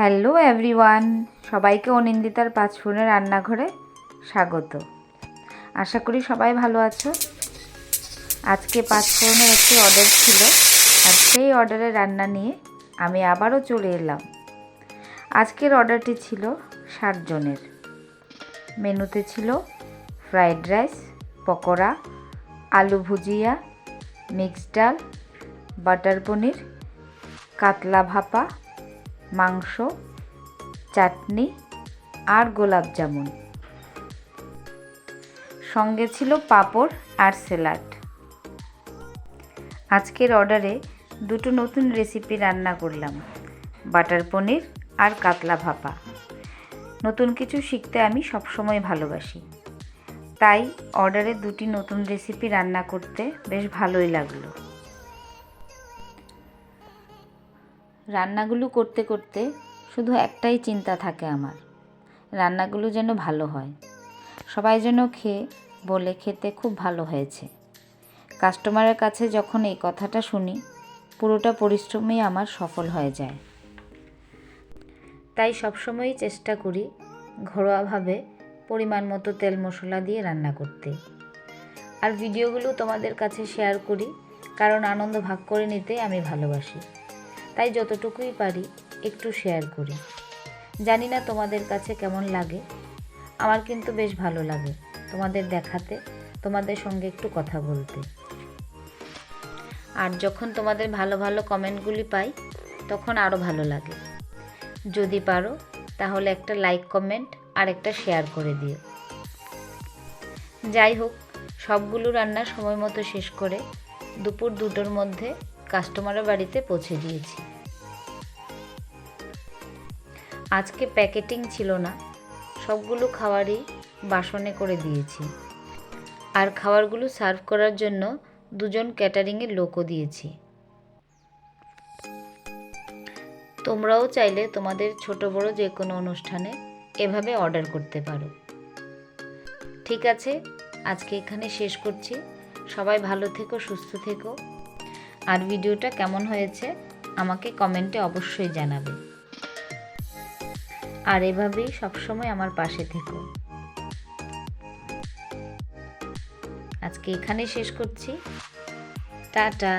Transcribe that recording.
Hello everyone, সবাইকে অনিন্দিতার পাঁচ পাঁচফোড়নের রান্নাঘরে স্বাগত। আশা করি সবাই ভালো আছো। আজকে পাঁচ পাঁচফোড়নের একটি অর্ডার ছিল, আর সেই অর্ডারের রান্না নিয়ে আমি আবারও চলে এলাম। আজকের অর্ডারটি ছিল ষাট জনের মেনুতে ছিল ফ্রাইড রাইস পকোড়া, আলু ভুজিয়া মিক্সড ডাল বাটার পনির, কাতলা ভাপা মাংস, চাটনি আর গোলাপ জামুন। সঙ্গে ছিল পাঁপড় আর স্যালাড। আজকের অর্ডারে দুটো নতুন রেসিপি রান্না করলাম, বাটার পনির আর কাতলা ভাপা। নতুন কিছু শিখতে আমি সবসময় ভালোবাসি। তাই অর্ডারে দুটি নতুন রেসিপি রান্না করতে বেশ ভালোই লাগল। রান্নাগুলো করতে করতে শুধু একটাই চিন্তা থাকে আমার। রান্নাগুলো যেন ভালো হয়। সবাই যেন খেয়ে বলে খেতে খুব ভালো হয়েছে। কাস্টমারের কাছে যখন এই কথাটা শুনি, পুরোটা পরিশ্রমই আমার সফল হয়ে যায়। তাই সবসময়ই চেষ্টা করি ঘরোয়াভাবে পরিমাণ মতো তেল মশলা দিয়ে রান্না করতে। আর ভিডিওগুলো তোমাদের কাছে শেয়ার করি, কারণ আনন্দ ভাগ করে নিতে আমি ভালোবাসি। তাই যতটুকুই পারি একটু শেয়ার করি। জানি না তোমাদের কাছে কেমন লাগে। আমার কিন্তু বেশ ভালো লাগে তোমাদের দেখাতে, তোমাদের সঙ্গে একটু কথা বলতে। আর যখন তোমাদের ভালো ভালো কমেন্টগুলি পাই, তখন আরও ভালো লাগে। যদি পারো, তাহলে একটা লাইক কমেন্ট আর একটা শেয়ার করে দিও। যাই হোক, সবগুলো রান্না সময় মতো শেষ করে দুপুর দুটোর মধ্যে কাস্টমারের বাড়িতে পৌঁছে দিয়েছি। আজকে প্যাকেটিং ছিল না, সবগুলো খাবারই বাসনে করে দিয়েছি। আর খাবারগুলো সার্ভ করার জন্য দুজন ক্যাটারিংয়ের লোকও দিয়েছি। তোমরাও চাইলে তোমাদের ছোট বড় যে কোনো অনুষ্ঠানে এভাবে অর্ডার করতে পারো। ঠিক আছে, আজকে এখানে শেষ করছি। সবাই ভালো থেকো, সুস্থ থেকো। আর ভিডিওটা কেমন হয়েছে আমাকে কমেন্টে অবশ্যই জানাবে। আর এভাবেই সবসময় আমার পাশে থেকো। আজকে এখানে শেষ করছি। টাটা।